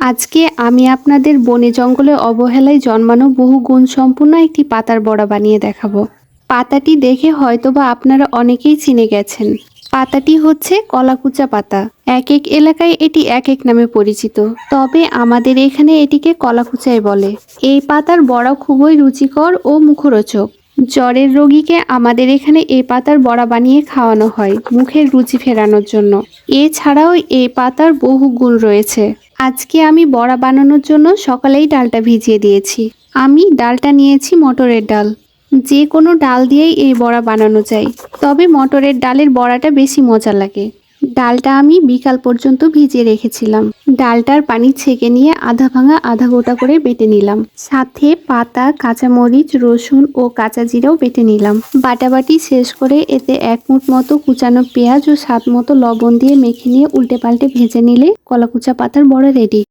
আজকে আমি আপনাদের বনে জঙ্গলে অবহেলায় জন্মানো বহু গুণসম্পন্ন একটি পাতার বড়া বানিয়ে দেখাবো। পাতাটি দেখে হয়তোবা আপনারা অনেকেই চিনে গেছেন। পাতাটি হচ্ছে কলাকুচা পাতা। এক এক এলাকায় এটি এক এক নামে পরিচিত। তবে আমাদের এখানে এটিকে কলাকুচাই বলে। এই পাতার বড়া খুবই রুচিকর ও মুখরোচক। জ্বরের রোগীকে আমাদের এখানে এই পাতার বড়া বানিয়ে খাওয়ানো হয় মুখের রুচি ফেরানোর জন্য। এছাড়াও এই পাতার বহু গুণ রয়েছে। আজকে আমি বড়া বানানোর জন্য সকালেই ডালটা ভিজিয়ে দিয়েছি। আমি ডালটা নিয়েছি মটরের ডাল। যে কোনো ডাল দিয়েই এই বড়া বানানো যায়। তবে মটরের ডালের বড়াটা বেশি মজা লাগে। ডালটা আমি বিকাল পর্যন্ত ভিজিয়ে রেখেছিলাম। ডালটার পানি ছেঁকে নিয়ে আধা ভাঙা আধা গোটা করে বেটে নিলাম। সাথে পাতা, কাঁচামরিচ, রসুন ও কাঁচা জিরাও বেটে নিলাম। বাটাবাটি শেষ করে এতে এক মুঠ মতো কুচানো পেঁয়াজ ও স্বাদ মতো লবণ দিয়ে মেখে নিয়ে উল্টে পাল্টে ভেজে নিলে কলাকুচা পাতার বড় রেডি